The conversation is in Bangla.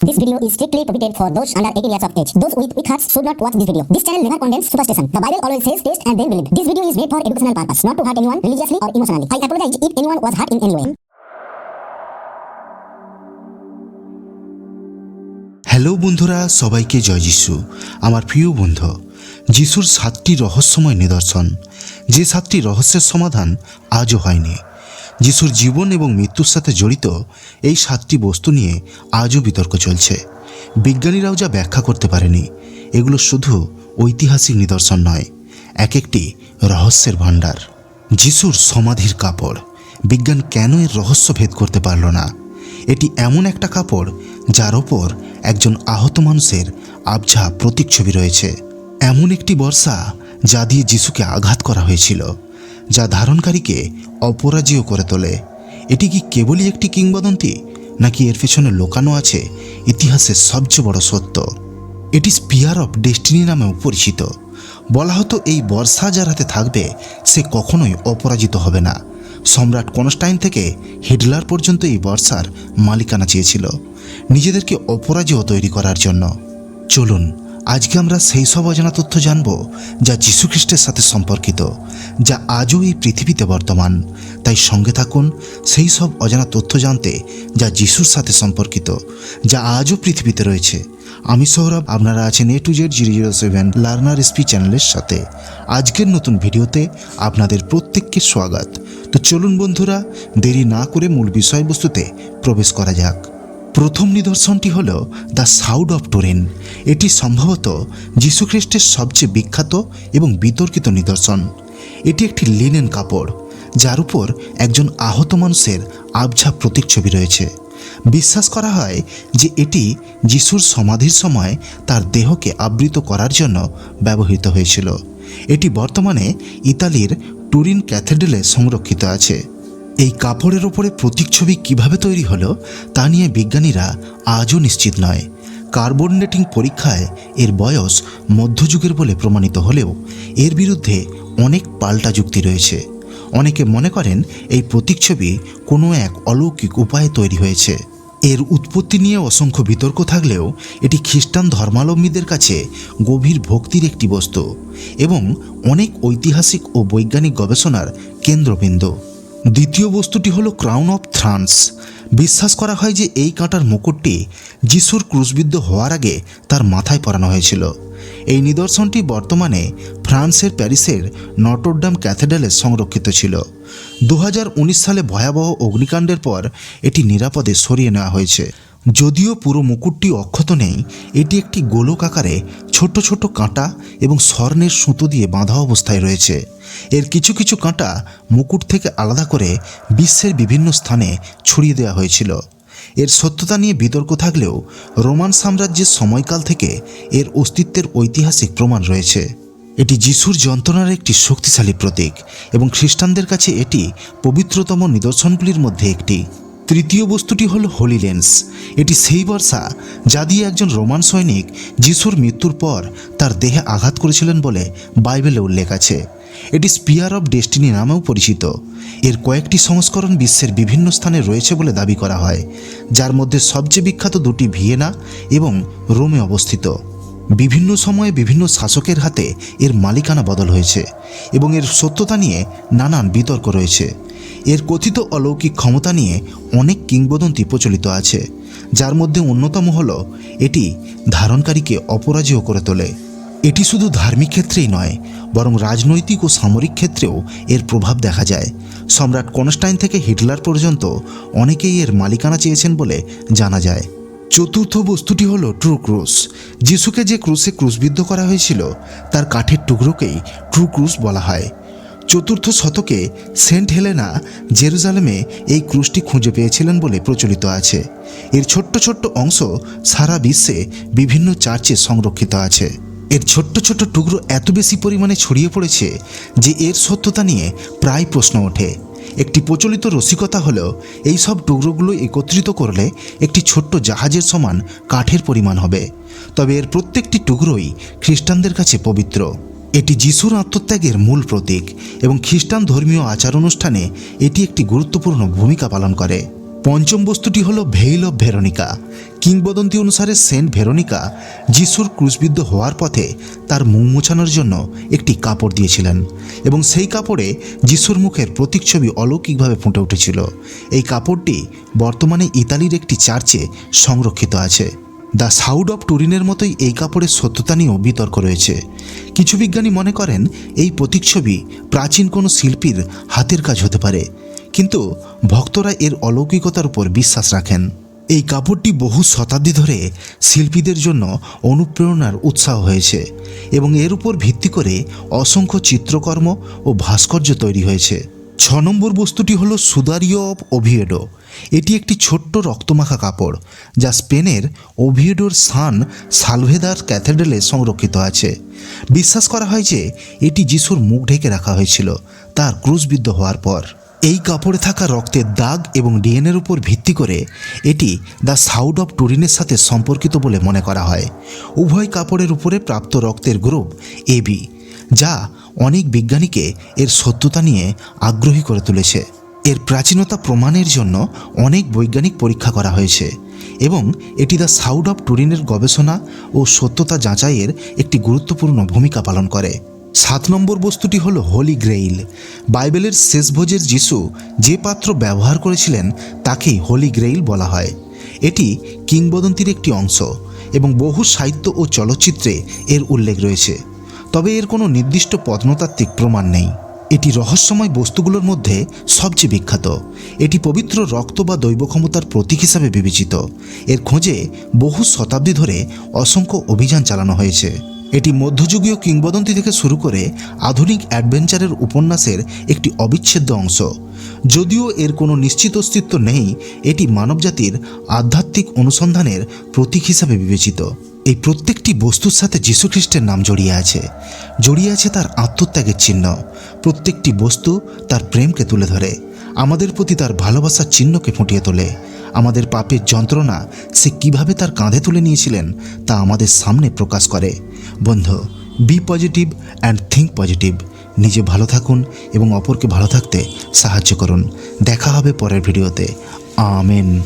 This video is strictly prohibited for those under 18 years of age. Those with weak hearts should not watch this video. This channel never condemns superstition. The Bible always says taste and then believe. This video is made for educational purpose, not to hurt anyone religiously or emotionally. I apologize if anyone was hurt in any way. Hello বন্ধুরা সবাইকে জয় যিশু আমার প্রিয় বন্ধু যিশুর সাতটি রহস্যময় নিদর্শন যে সাতটি রহস্যের সমাধান আজও হয়নি যিশুর জীবন এবং মৃত্যুর সাথে জড়িত এই সাতটি বস্তু নিয়ে আজও বিতর্ক চলছে। বিজ্ঞানীরাও যা ব্যাখ্যা করতে পারেনি, এগুলো শুধু ঐতিহাসিক নিদর্শন নয় এক একটি রহস্যের ভাণ্ডার। যিশুর সমাধির কাপড়, বিজ্ঞান কেন এর রহস্য ভেদ করতে পারল না? এটি এমন একটা কাপড় যার ওপর একজন আহত মানুষের আবঝা প্রতীকছবি রয়েছে। এমন একটি বর্ষা যা দিয়ে যিশুকে আঘাত করা হয়েছিল। যা ধারণকারীকে অপরাজীয় করে তোলে। এটি কি কেবলই একটি কিংবদন্তি, নাকি এর পেছনে লোকানো আছে ইতিহাসের সবচেয়ে বড় সত্য? এটি স্পিয়ার অফ ডেস্টিনি নামেও পরিচিত। বলা হতো এই বর্ষা যার হাতে থাকবে, সে কখনোই অপরাজিত হবে না। সম্রাট কনস্টাইন থেকে হিটলার পর্যন্ত এই বর্ষার মালিকানা চেয়েছিল নিজেদেরকে অপরাজেয় তৈরি করার জন্য। চলুন আজকে আমরা সেই সব অজানা তথ্য জানব যা যীশুখ্রিস্টের সাথে সম্পর্কিত, যা আজও এই পৃথিবীতে বর্তমান। তাই সঙ্গে থাকুন সেই সব অজানা তথ্য জানতে যা যিশুর সাথে সম্পর্কিত, যা আজও পৃথিবীতে রয়েছে। আমি সৌরভ, আপনারা আছেন A to Z zero zero seven learner SP চ্যানেলের সাথে। আজকের নতুন ভিডিওতে আপনাদের প্রত্যেককে স্বাগত। তো চলুন বন্ধুরা, দেরি না করে মূল বিষয়বস্তুতে প্রবেশ করা যাক। প্রথম নিদর্শনটি হল দ্য সাউড অফ টোরেন। এটি সম্ভবত যীশুখ্রিস্টের সবচেয়ে বিখ্যাত এবং বিতর্কিত নিদর্শন। এটি একটি লিনেন কাপড়, যার উপর একজন আহত মানুষের আবঝা প্রতীকছবি রয়েছে। বিশ্বাস করা হয় যে এটি যিশুর সমাধির সময় তার দেহকে আবৃত করার জন্য ব্যবহৃত হয়েছিল। এটি বর্তমানে ইতালির টুরিন ক্যাথেড্রালে সংরক্ষিত আছে। এই কাপড়ের ওপরে প্রতীকছবি কীভাবে তৈরি হলো, তা নিয়ে বিজ্ঞানীরা আজও নিশ্চিত নয়। কার্বন ডেটিং পরীক্ষায় এর বয়স মধ্যযুগের বলে প্রমাণিত হলেও এর বিরুদ্ধে অনেক পাল্টা যুক্তি রয়েছে। অনেকে মনে করেন এই প্রতীকছবি কোনো এক অলৌকিক উপায়ে তৈরি হয়েছে। এর উৎপত্তি নিয়ে অসংখ্য বিতর্ক থাকলেও এটি খ্রিস্টান ধর্মাবলম্বীদের কাছে গভীর ভক্তির একটি বস্তু এবং অনেক ঐতিহাসিক ও বৈজ্ঞানিক গবেষণার কেন্দ্রবিন্দু। দ্বিতীয় বস্তুটি হলো ক্রাউন অফ থ্রান্স বিশ্বাস করা হয় যে এই কাঁটার মুকুটটি যিশুর ক্রুশবিদ্ধ হওয়ার আগে তার মাথায় পরানো হয়েছিল। এই নিদর্শনটি বর্তমানে ফ্রান্সের প্যারিসের নটরডাম ক্যাথেড্রালে সংরক্ষিত ছিল। দু হাজার উনিশ সালে ভয়াবহ অগ্নিকাণ্ডের পর এটি নিরাপদে সরিয়ে নেওয়া হয়েছে। যদিও পুরো মুকুটটি অক্ষত নেই, এটি একটি গোলক আকারে ছোট ছোট কাঁটা এবং স্বর্ণের সুতো দিয়ে বাঁধা অবস্থায় রয়েছে। এর কিছু কিছু কাঁটা মুকুট থেকে আলাদা করে বিশ্বের বিভিন্ন স্থানে ছড়িয়ে দেওয়া হয়েছিল। এর সত্যতা নিয়ে বিতর্ক থাকলেও রোমান সাম্রাজ্যের সময়কাল থেকে এর অস্তিত্বের ঐতিহাসিক প্রমাণ রয়েছে। এটি যিশুর যন্ত্রণার একটি শক্তিশালী প্রতীক এবং খ্রিস্টানদের কাছে এটি পবিত্রতম নিদর্শনগুলির মধ্যে একটি। তৃতীয় বস্তুটি হল হোলি লেন্স এটি সেই বর্ষা যা দিয়ে একজন রোমান সৈনিক যিশুর মৃত্যুর পর তার দেহে আঘাত করেছিলেন বলে বাইবেলে উল্লেখ আছে। এটি স্পিয়ার অফ ডেস্টিনি নামেও পরিচিত। এর কয়েকটি সংস্করণ বিশ্বের বিভিন্ন স্থানে রয়েছে বলে দাবি করা হয়, যার মধ্যে সবচেয়ে বিখ্যাত দুটি ভিয়েনা এবং রোমে অবস্থিত। বিভিন্ন সময়ে বিভিন্ন শাসকের হাতে এর মালিকানা বদল হয়েছে এবং এর সত্যতা নিয়ে নানান বিতর্ক রয়েছে। এর কথিত অলৌকিক ক্ষমতা নিয়ে অনেক কিংবদন্তি প্রচলিত আছে, যার মধ্যে অন্যতম হল এটি ধারণকারীকে অপরাজেয় করে তোলে। এটি শুধু ধার্মিক ক্ষেত্রেই নয়, বরং রাজনৈতিক ও সামরিক ক্ষেত্রেও এর প্রভাব দেখা যায়। সম্রাট কনস্টাইন থেকে হিটলার পর্যন্ত অনেকেই এর মালিকানা চেয়েছেন বলে জানা যায়। চতুর্থ বস্তুটি হল ট্রু ক্রুস যিশুকে যে ক্রুশে ক্রুশবিদ্ধ করা হয়েছিল, তার কাঠের টুকরোকেই ট্রু ক্রুশ বলা হয়। চতুর্থ শতকে সেন্ট হেলেনা জেরুজালেমে এই ক্রুশটি খুঁজে পেয়েছিলেন বলে প্রচলিত আছে। এর ছোট্ট ছোট্ট অংশ সারা বিশ্বে বিভিন্ন চার্চে সংরক্ষিত আছে। এর ছোট্ট ছোট্ট টুকরো এত বেশি পরিমাণে ছড়িয়ে পড়েছে যে এর সত্যতা নিয়ে প্রায় প্রশ্ন ওঠে। একটি প্রচলিত রসিকতা হলেও এই সব টুকরোগুলো একত্রিত করলে একটি ছোট্ট জাহাজের সমান কাঠের পরিমাণ হবে। তবে এর প্রত্যেকটি টুকরোই খ্রিস্টানদের কাছে পবিত্র। এটি যিশুর আত্মত্যাগের মূল প্রতীক এবং খ্রিস্টান ধর্মীয় আচার অনুষ্ঠানে এটি একটি গুরুত্বপূর্ণ ভূমিকা পালন করে। পঞ্চম বস্তুটি হলো ভেইল অফ ভেরোনিকা। কিংবদন্তি অনুসারে সেন্ট ভেরোনিকা যিশুর ক্রুশবিদ্ধ হওয়ার পথে তার মুখ মোছানোর জন্য একটি কাপড় দিয়েছিলেন এবং সেই কাপড়ে যিশুর মুখের প্রতীকছবি অলৌকিকভাবে ফুটে উঠেছিল। এই কাপড়টি বর্তমানে ইতালির একটি চার্চে সংরক্ষিত আছে। দ্য সাউড অফ টুরিনের মতোই এই কাপড়ের সত্যতা নিয়েও বিতর্ক রয়েছে। কিছু বিজ্ঞানী মনে করেন এই প্রতীকছবি প্রাচীন কোনো শিল্পীর হাতের কাজ হতে পারে। কিন্তু ভক্তরা এর অলৌকিকতার উপর বিশ্বাস রাখেন। এই কাপড়টি বহু শতাব্দী ধরে শিল্পীদের জন্য অনুপ্রেরণার উৎসাহ হয়েছে এবং এর উপর ভিত্তি করে অসংখ্য চিত্রকর্ম ও ভাস্কর্য তৈরি হয়েছে। ছ নম্বর বস্তুটি হলো সুদারিও অফ ওভিয়েডো। এটি একটি ছোট্ট রক্তমাখা কাপড় যা স্পেনের ওভিয়েডোর সান সালভেদার ক্যাথেড্রালে সংরক্ষিত আছে। বিশ্বাস করা হয় যে এটি যিশুর মুখ ঢেকে রাখা হয়েছিল, তার ক্রুশবিদ্ধ হওয়ার পর। এই কাপড়ে থাকা রক্তের দাগ এবং ডিএনএর উপর ভিত্তি করে এটি দ্য সাউড অফ টুরিনের সাথে সম্পর্কিত বলে মনে করা হয়। উভয় কাপড়ের উপরে প্রাপ্ত রক্তের গ্রুপ এবি যা অনেক বিজ্ঞানীকে এর সত্যতা নিয়ে আগ্রহী করে তুলেছে। এর প্রাচীনতা প্রমাণের জন্য অনেক বৈজ্ঞানিক পরীক্ষা করা হয়েছে এবং এটি দ্য সাউড অফ টুরিনের গবেষণা ও সত্যতা যাচাইয়ের একটি গুরুত্বপূর্ণ ভূমিকা পালন করে। সাত নম্বর বস্তুটি হল হোলি গ্রেইল বাইবেলের শেষ ভোজের যিশু যে পাত্র ব্যবহার করেছিলেন, তাকেই হোলি গ্রেইল বলা হয়। এটি কিংবদন্তির একটি অংশ এবং বহু সাহিত্য ও চলচ্চিত্রে এর উল্লেখ রয়েছে। তবে এর কোনো নির্দিষ্ট প্রত্নতাত্ত্বিক প্রমাণ নেই। এটি রহস্যময় বস্তুগুলোর মধ্যে সবচেয়ে বিখ্যাত। এটি পবিত্র রক্ত বা দৈব ক্ষমতার প্রতীক হিসাবে বিবেচিত। এর খোঁজে বহু শতাব্দী ধরে অসংখ্য অভিযান চালানো হয়েছে। এটি মধ্যযুগীয় কিংবদন্তি থেকে শুরু করে আধুনিক অ্যাডভেঞ্চারের উপন্যাসের একটি অবিচ্ছেদ্য অংশ। যদিও এর কোনো নিশ্চিত অস্তিত্ব নেই, এটি মানবজাতির আধ্যাত্মিক অনুসন্ধানের প্রতীক হিসাবে বিবেচিত। এই প্রত্যেকটি বস্তুর সাথে যীশুখ্রিস্টের নাম জড়িয়ে আছে। জড়িয়ে আছে তার আত্মত্যাগের চিহ্ন। প্রত্যেকটি বস্তু তার প্রেমকে তুলে ধরে। আমাদের প্রতি তার ভালোবাসার চিহ্নকে ফুটিয়ে তোলে। আমাদের পাপের যন্ত্রণা সে কীভাবে তার কাঁধে তুলে নিয়েছিলেন তা আমাদের সামনে প্রকাশ করে। বন্ধু be positive and think positive নিজে ভালো থাকুন এবং অপরকে ভালো থাকতে সাহায্য করুন। দেখা হবে পরের ভিডিওতে। আমেন।